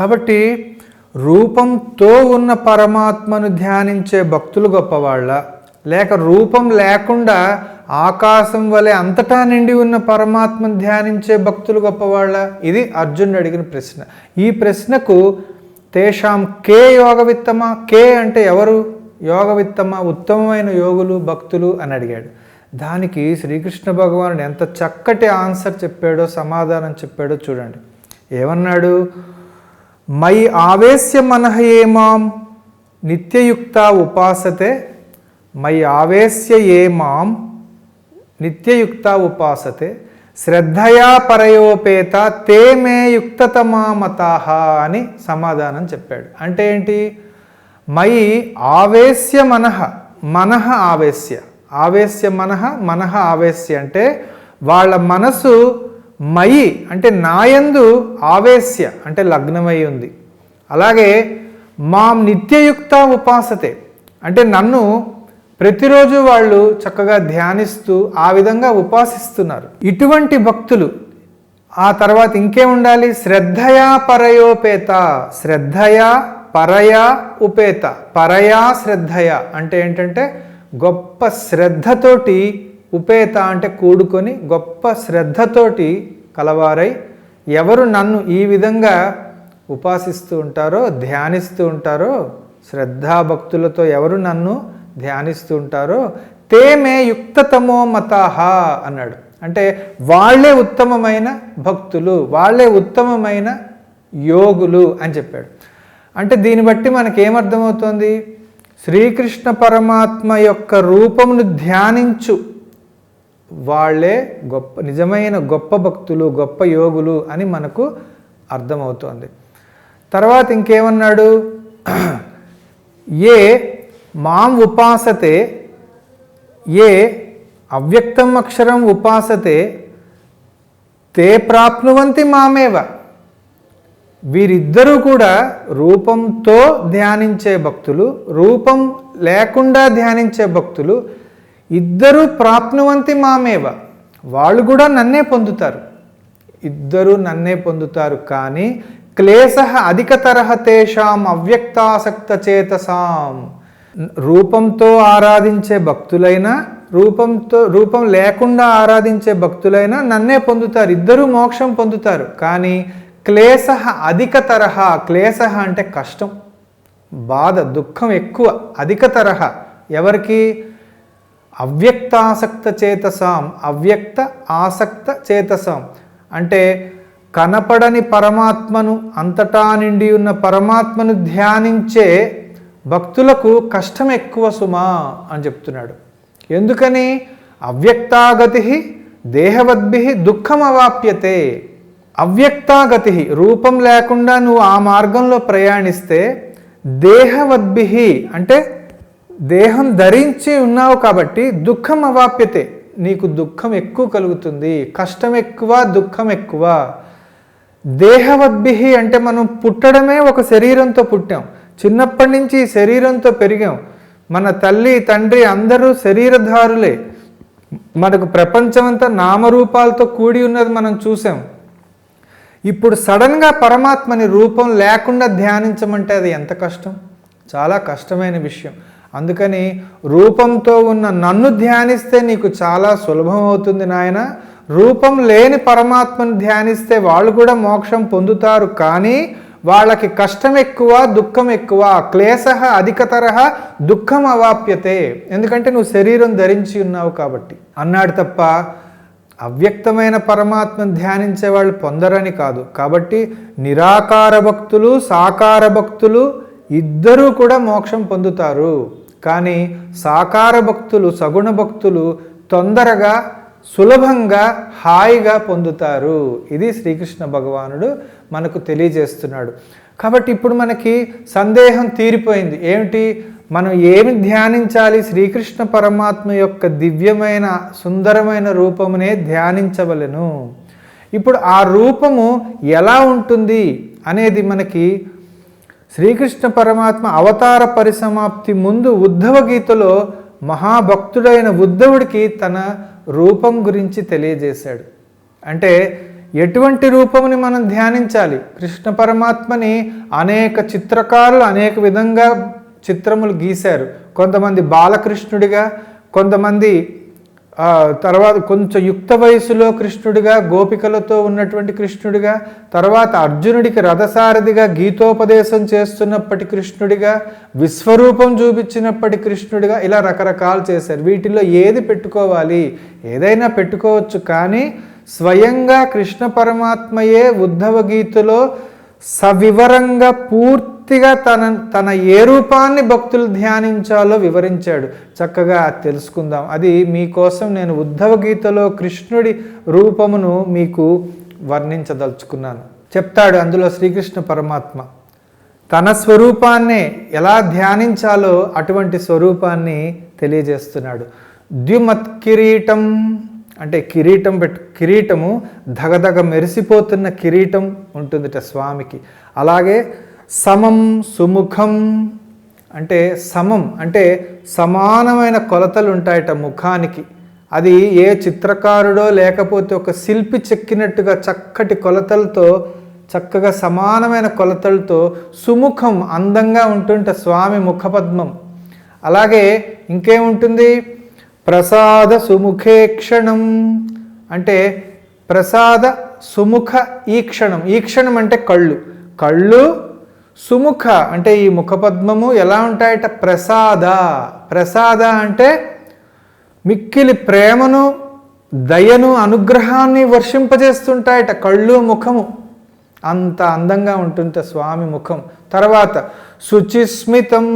కాబట్టి రూపంతో ఉన్న పరమాత్మను ధ్యానించే భక్తులు గొప్పవాళ్ళ. లేక రూపం లేకుండా ఆకాశం వలె అంతటా నిండి ఉన్న పరమాత్మను ధ్యానించే భక్తులు గొప్పవాళ్ళ? ఇది అర్జునుడు అడిగిన ప్రశ్న. ఈ ప్రశ్నకు తేషాం కే యోగవిత్తమ? కే అంటే ఎవరు? యోగవిత్తమ? ఉత్తమమైన యోగులు భక్తులు అని అడిగాడు. దానికి శ్రీకృష్ణ భగవానుడు ఎంత చక్కటి ఆన్సర్ చెప్పాడో సమాధానం చెప్పాడో చూడండి. ఏమన్నాడు? మై ఆవేశ్య మనః ఏమాం నిత్యయుక్త ఉపాసతే. మై ఆవేశ్య ఏమాం నిత్యయుక్త ఉపాసతే. శ్రద్ధయా పరయోపేత తే మే యుక్తతమామతాహ అని సమాధానం చెప్పాడు. అంటే ఏంటి? మై ఆవేశ్య మనహ మనహ ఆవేశ్య. ఆవేశ్య మనహ మనహ ఆవేశ్య అంటే వాళ్ళ మనసు మయి అంటే నాయందు ఆవేశ్య అంటే లగ్నమై ఉంది. అలాగే మాం నిత్యయుక్త ఉపాసతే అంటే నన్ను ప్రతిరోజు వాళ్ళు చక్కగా ధ్యానిస్తూ ఆ విధంగా ఉపాసిస్తున్నారు. ఇటువంటి భక్తులు ఆ తర్వాత ఇంకేముండాలి శ్రద్ధయా పరయోపేత శ్రద్ధయా పరయా ఉపేత పరయా శ్రద్ధయ అంటే ఏంటంటే గొప్ప శ్రద్ధతోటి ఉపేత అంటే కూడుకొని గొప్ప శ్రద్ధతోటి కలవారై ఎవరు నన్ను ఈ విధంగా ఉపాసిస్తూ ఉంటారో ధ్యానిస్తూ ఉంటారో శ్రద్ధాభక్తులతో ఎవరు నన్ను ధ్యానిస్తూ ఉంటారో తేమే యుక్తతమో మతాహ అన్నాడు. అంటే వాళ్ళే ఉత్తమమైన భక్తులు వాళ్ళే ఉత్తమమైన యోగులు అని చెప్పాడు. అంటే దీన్ని బట్టి మనకేమర్థమవుతోంది? శ్రీకృష్ణ పరమాత్మ యొక్క రూపమును ధ్యానించు. వాళ్ళే గొప్ప నిజమైన గొప్ప భక్తులు గొప్ప యోగులు అని మనకు అర్థమవుతోంది. తర్వాత ఇంకేమన్నాడు? ఏ మాం ఉపాసతే ఏ అవ్యక్తం అక్షరం ఉపాసతే తే ప్రాప్నువంతి మామేవ. వీరిద్దరూ కూడా రూపంతో ధ్యానించే భక్తులు రూపం లేకుండా ధ్యానించే భక్తులు ఇద్దరూ ప్రాప్నువంతి మామేవ. వాళ్ళు కూడా నన్నే పొందుతారు. ఇద్దరు నన్నే పొందుతారు కానీ క్లేశ అధికతరహ తేషాం అవ్యక్తాసక్త చేతసాం రూపంతో ఆరాధించే భక్తులైనా రూపంతో రూపం లేకుండా ఆరాధించే భక్తులైనా నన్నే పొందుతారు. ఇద్దరూ మోక్షం పొందుతారు. కానీ క్లేశ అధిక తరహా క్లేశ అంటే కష్టం బాధ దుఃఖం ఎక్కువ అధిక తరహా ఎవరికి? అవ్యక్తాసక్త చేతసాం అవ్యక్త ఆసక్త చేతసాం అంటే కనపడని పరమాత్మను అంతటా నిండి ఉన్న పరమాత్మను ధ్యానించే భక్తులకు కష్టం ఎక్కువ సుమా అని చెప్తున్నాడు. ఎందుకని? అవ్యక్తాగతి దేహవద్భి దుఃఖం అవాప్యతే అవ్యక్తాగతి రూపం లేకుండా నువ్వు ఆ మార్గంలో ప్రయాణిస్తే దేహవద్భి అంటే దేహం ధరించి ఉన్నావు కాబట్టి దుఃఖం అవాప్యతే. నీకు దుఃఖం ఎక్కువ కలుగుతుంది. కష్టం ఎక్కువ దుఃఖం ఎక్కువ. దేహవద్భిహి అంటే మనం పుట్టడమే ఒక శరీరంతో పుట్టాం. చిన్నప్పటి నుంచి శరీరంతో పెరిగాం. మన తల్లి తండ్రి అందరూ శరీరధారులే. మనకు ప్రపంచమంతా నామరూపాలతో కూడి ఉన్నది మనం చూసాం. ఇప్పుడు సడన్గా పరమాత్మని రూపం లేకుండా ధ్యానించమంటే అది ఎంత కష్టం? చాలా కష్టమైన విషయం. అందుకని రూపంతో ఉన్న నన్ను ధ్యానిస్తే నీకు చాలా సులభం అవుతుంది నాయన. రూపం లేని పరమాత్మను ధ్యానిస్తే వాళ్ళు కూడా మోక్షం పొందుతారు. కానీ వాళ్ళకి కష్టం ఎక్కువ దుఃఖం ఎక్కువ క్లేశ అధికతర దుఃఖం అవాప్యతే. ఎందుకంటే నువ్వు శరీరం ధరించి ఉన్నావు కాబట్టి. అన్నాడు తప్ప అవ్యక్తమైన పరమాత్మను ధ్యానించే వాళ్ళు పొందరని కాదు. కాబట్టి నిరాకార భక్తులు సాకార భక్తులు ఇద్దరూ కూడా మోక్షం పొందుతారు. కానీ సాకార భక్తులు సగుణ భక్తులు తొందరగా సులభంగా హాయిగా పొందుతారు. ఇది శ్రీకృష్ణ భగవానుడు మనకు తెలియజేస్తున్నాడు. కాబట్టి ఇప్పుడు మనకి సందేహం తీరిపోయింది. ఏమిటి? మనం ఏమి ధ్యానించాలి? శ్రీకృష్ణ పరమాత్మ యొక్క దివ్యమైన సుందరమైన రూపమునే ధ్యానించవలెను. ఇప్పుడు ఆ రూపము ఎలా ఉంటుంది అనేది మనకి శ్రీకృష్ణ పరమాత్మ అవతార పరిసమాప్తి ముందు ఉద్ధవ గీతలో మహాభక్తుడైన ఉద్ధవుడికి తన రూపం గురించి తెలియజేశాడు. అంటే ఎటువంటి రూపముని మనం ధ్యానించాలి? కృష్ణ పరమాత్మని అనేక చిత్రకారులు అనేక విధంగా చిత్రములు గీశారు. కొంతమంది బాలకృష్ణుడిగా కొంతమంది తర్వాత కొంచెం యుక్త వయసులో కృష్ణుడిగా గోపికలతో ఉన్నటువంటి కృష్ణుడిగా తర్వాత అర్జునుడికి రథసారథిగా గీతోపదేశం చేస్తున్నప్పటి కృష్ణుడిగా విశ్వరూపం చూపించినప్పటి కృష్ణుడిగా ఇలా రకరకాలు చేశారు. వీటిలో ఏది పెట్టుకోవాలి? ఏదైనా పెట్టుకోవచ్చు కానీ స్వయంగా కృష్ణ పరమాత్మయే ఉద్ధవ గీతలో సవివరంగా పూర్తిగా తన తన ఏ రూపాన్ని భక్తులు ధ్యానించాలో వివరించాడు. చక్కగా తెలుసుకుందాం. అది మీకోసం నేను ఉద్ధవ గీతలో కృష్ణుడి రూపమును మీకు వర్ణించదలుచుకున్నాను. చెప్తాడు అందులో శ్రీకృష్ణ పరమాత్మ. తన స్వరూపాన్నే ఎలా ధ్యానించాలో అటువంటి స్వరూపాన్ని తెలియజేస్తున్నాడు. ద్యుమత్కిరీటం అంటే కిరీటం పెట్టు కిరీటము ధగధగ మెరిసిపోతున్న కిరీటం ఉంటుందిట స్వామికి. అలాగే సమం సుముఖం అంటే సమం అంటే సమానమైన కొలతలు ఉంటాయట ముఖానికి. అది ఏ చిత్రకారుడో లేకపోతే ఒక శిల్పి చెక్కినట్టుగా చక్కటి కొలతలతో చక్కగా సమానమైన కొలతలతో సుముఖం అందంగా ఉంటుంట స్వామి ముఖపద్మం. అలాగే ఇంకేముంటుంది? ప్రసాద సుముఖే క్షణం. అంటే ప్రసాద సుముఖ ఈక్షణం ఈక్షణం అంటే కళ్ళు. కళ్ళు సుముఖ అంటే ఈ ముఖపద్మము ఎలా ఉంటాయట? ప్రసాద. ప్రసాద అంటే మిక్కిలి ప్రేమను దయను అనుగ్రహాన్ని వర్షింపజేస్తుంటాయట కళ్ళు ముఖము. అంత అందంగా ఉంటుంది స్వామి ముఖం. తర్వాత శుచిస్మితం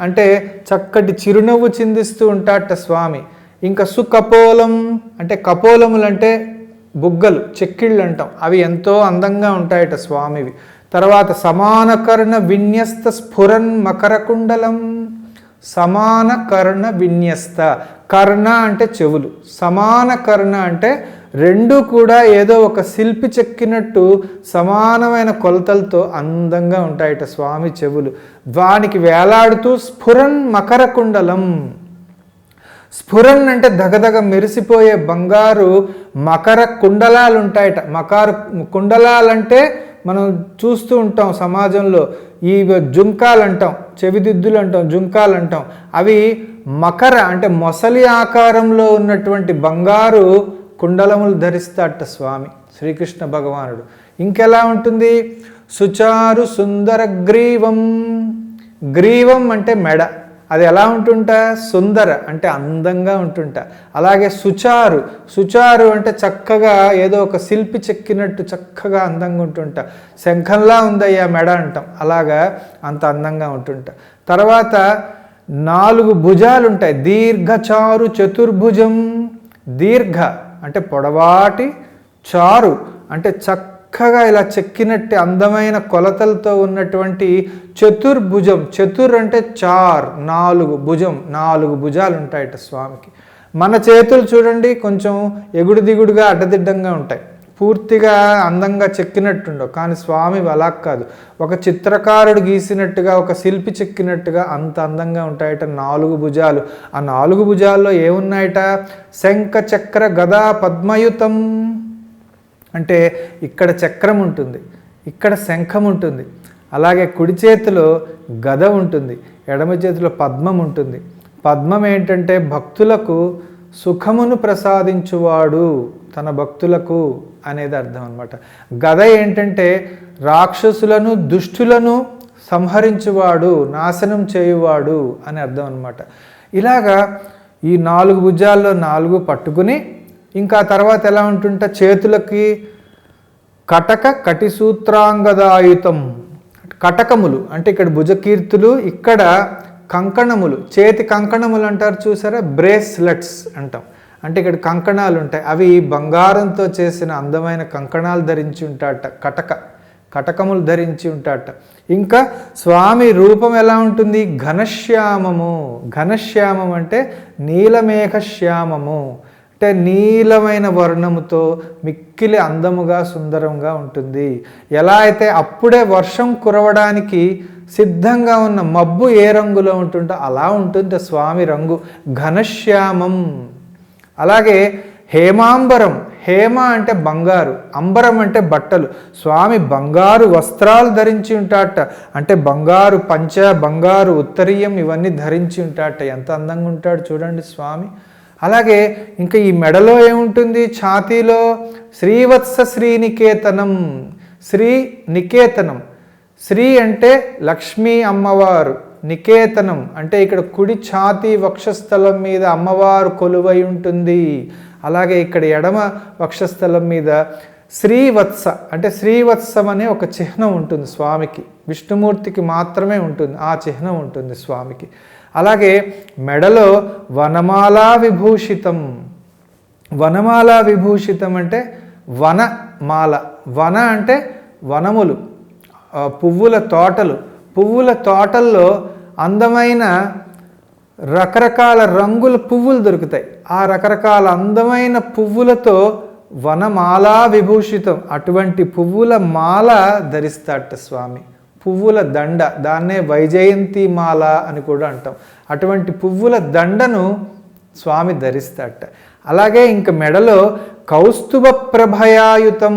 అంటే చక్కటి చిరునవ్వు చిందిస్తూ ఉంటాట స్వామి. ఇంకా సుకపోలం అంటే కపోలములు అంటే బుగ్గలు చెక్కిళ్ళు అంటాం అవి ఎంతో అందంగా ఉంటాయట స్వామివి. తర్వాత సమానకర్ణ విన్యస్త స్ఫురన్ మకరకుండలం. సమాన కర్ణ విన్యస్త. కర్ణ అంటే చెవులు. సమాన కర్ణ అంటే రెండు కూడా ఏదో ఒక శిల్పి చెక్కినట్టు సమానమైన కొలతలతో అందంగా ఉంటాయట స్వామి చెవులు. వానికి వేలాడుతూ స్ఫురన్ మకర కుండలం. స్ఫురన్ అంటే దగదగ మెరిసిపోయే బంగారు మకర కుండలాలు ఉంటాయట మకారు కుండలాలంటే మనం చూస్తూ ఉంటాం సమాజంలో. ఈ జుంకాలు అంటాం చెవిదిద్దులు అంటాం జుంకాలు అంటాం అవి మకర అంటే మొసలి ఆకారంలో ఉన్నటువంటి బంగారు కుండలములు ధరిస్తాట స్వామి శ్రీకృష్ణ భగవానుడు. ఇంకెలా ఉంటుంది? సుచారు సుందర గ్రీవం. గ్రీవం అంటే మెడ. అది ఎలా ఉంటుంట? సుందర అంటే అందంగా ఉంటుంట. అలాగే సుచారు సుచారు అంటే చక్కగా ఏదో ఒక శిల్పి చెక్కినట్టు చక్కగా అందంగా ఉంటుంట. శంఖంలా ఉందయ్యా మెడ అంటాం. అలాగా అంత అందంగా ఉంటుంట. తర్వాత నాలుగు భుజాలు ఉంటాయి దీర్ఘచారు చతుర్భుజం. దీర్ఘ అంటే పొడవాటి చారు అంటే చక్కగా ఇలా చెక్కినట్టు అందమైన కొలతలతో ఉన్నటువంటి చతుర్భుజం. చతుర్ అంటే చార్ నాలుగు భుజం నాలుగు భుజాలు ఉంటాయట స్వామికి. మన చేతులు చూడండి కొంచెం ఎగుడు దిగుడుగా అడ్డదిడ్డంగా ఉంటాయి. పూర్తిగా అందంగా చెక్కినట్టుండవు. కానీ స్వామి అలా కాదు. ఒక చిత్రకారుడు గీసినట్టుగా ఒక శిల్పి చెక్కినట్టుగా అంత అందంగా ఉంటాయట నాలుగు భుజాలు. ఆ నాలుగు భుజాల్లో ఏమున్నాయట? శంఖ చక్ర గదా పద్మయుతం. అంటే ఇక్కడ చక్రం ఉంటుంది ఇక్కడ శంఖం ఉంటుంది. అలాగే కుడి చేతిలో గద ఉంటుంది ఎడమ చేతిలో పద్మం ఉంటుంది. పద్మం ఏంటంటే భక్తులకు సుఖమును ప్రసాదించువాడు. తన భక్తులకు అనేది అర్థం అనమాట గద ఏంటంటే రాక్షసులను దుష్టులను సంహరించువాడు నాశనం చేయువాడు అని అర్థం అనమాట ఇలాగా ఈ నాలుగు భుజాల్లో నాలుగు పట్టుకుని ఇంకా తర్వాత ఎలా ఉంటుంటే? చేతులకి కటక కటిసూత్రాంగదాయుతం. కటకములు అంటే ఇక్కడ భుజకీర్తులు ఇక్కడ కంకణములు. చేతి కంకణములు అంటారు చూసారా? బ్రేస్లెట్స్ అంటాం. అంటే ఇక్కడ కంకణాలు ఉంటాయి. అవి బంగారంతో చేసిన అందమైన కంకణాలు ధరించి ఉంటాట కటక కటకములు ధరించి ఉంటాట. ఇంకా స్వామి రూపం ఎలా ఉంటుంది? ఘనశ్యామము. ఘనశ్యామం అంటే నీలమేఘ శ్యామము అంటే నీలమైన వర్ణముతో మిక్కిలి అందముగా సుందరంగా ఉంటుంది. ఎలా అయితే అప్పుడే వర్షం కురవడానికి సిద్ధంగా ఉన్న మబ్బు ఏ రంగులో ఉంటుందో అలా ఉంటుంది స్వామి రంగు. ఘనశ్యామం. అలాగే హేమాంబరం హేమ అంటే బంగారు అంబరం అంటే బట్టలు. స్వామి బంగారు వస్త్రాలు ధరించి ఉంటాట. అంటే బంగారు పంచ బంగారు ఉత్తరీయం ఇవన్నీ ధరించి ఉంటాట. ఎంత అందంగా ఉంటాడు చూడండి స్వామి. అలాగే ఇంకా ఈ మెడలో ఏముంటుంది? ఛాతీలో శ్రీవత్స శ్రీనికేతనం శ్రీ నికేతనం. శ్రీ అంటే లక్ష్మీ అమ్మవారు. నికేతనం అంటే ఇక్కడ కుడి ఛాతీ వక్షస్థలం మీద అమ్మవారు కొలువై ఉంటుంది. అలాగే ఇక్కడ ఎడమ వక్షస్థలం మీద శ్రీవత్స అంటే శ్రీవత్సం అనే ఒక చిహ్నం ఉంటుంది స్వామికి. విష్ణుమూర్తికి మాత్రమే ఉంటుంది ఆ చిహ్నం ఉంటుంది స్వామికి. అలాగే మెడలో వనమాలా విభూషితం. వనమాల విభూషితం అంటే వనమాల వన అంటే వనములు పువ్వుల తోటలు. పువ్వుల తోటల్లో అందమైన రకరకాల రంగుల పువ్వులు దొరుకుతాయి. ఆ రకరకాల అందమైన పువ్వులతో వనమాలా విభూషితం. అటువంటి పువ్వుల మాల ధరిస్తాట స్వామి. పువ్వుల దండ. దాన్నే వైజయంతి మాల అని కూడా అంటాం. అటువంటి పువ్వుల దండను స్వామి ధరిస్తాట. అలాగే ఇంక మెడలో కౌస్తుభ ప్రభయాయుతం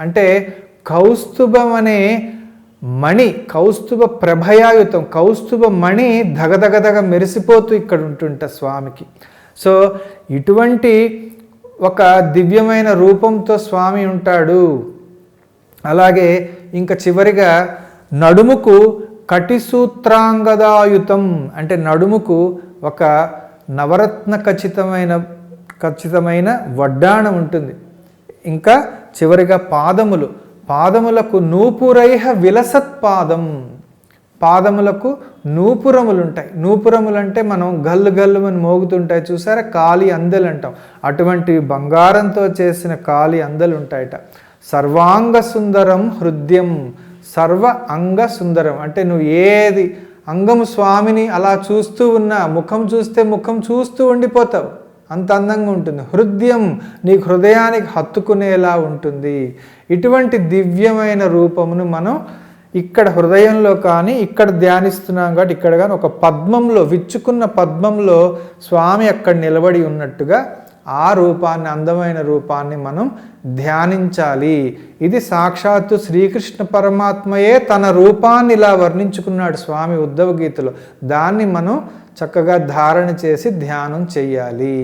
అంటే కౌస్తుభం అనే మణి కౌస్తుభ ప్రభయాయుతం కౌస్తుభ మణి దగదగదగ మెరిసిపోతూ ఇక్కడ ఉంటుంట స్వామికి. సో ఇటువంటి ఒక దివ్యమైన రూపంతో స్వామి ఉంటాడు. అలాగే ఇంకా చివరిగా నడుముకు కటిసూత్రాంగదాయుతం అంటే నడుముకు ఒక నవరత్న ఖచ్చితమైన ఖచ్చితమైన వడ్డాణం ఉంటుంది. ఇంకా చివరిగా పాదములు. పాదములకు నూపురైహ విలసత్ పాదం. పాదములకు నూపురములు ఉంటాయి నూపురములు అంటే మనం గల్లు గల్లు అని మోగుతుంటాయి చూసారా? కాలి అందెలు అంటాం అటువంటి బంగారంతో చేసిన కాలి అందెలు ఉంటాయట సర్వాంగ సుందరం హృదయం సర్వ అంగ సుందరం. అంటే నువ్వు ఏది అంగము స్వామిని అలా చూస్తూ ఉన్నా ముఖం చూస్తే ముఖం చూస్తూ ఉండిపోతావు. అంత అందంగా ఉంటుంది. హృదయం నీ హృదయానికి హత్తుకునేలా ఉంటుంది. ఇటువంటి దివ్యమైన రూపమును మనం ఇక్కడ హృదయంలో కానీ ఇక్కడ ధ్యానిస్తున్నాం కాబట్టి ఇక్కడ కానీ ఒక పద్మంలో విచ్చుకున్న పద్మంలో స్వామి అక్కడ నిలబడి ఉన్నట్టుగా ఆ రూపాన్ని అందమైన రూపాన్ని మనం ధ్యానించాలి. ఇది సాక్షాత్తు శ్రీకృష్ణ పరమాత్మయే తన రూపాన్ని ఇలా వర్ణించుకున్నాడు స్వామి ఉద్ధవ గీతలో. దాన్ని మనం చక్కగా ధారణ చేసి ధ్యానం చెయ్యాలి.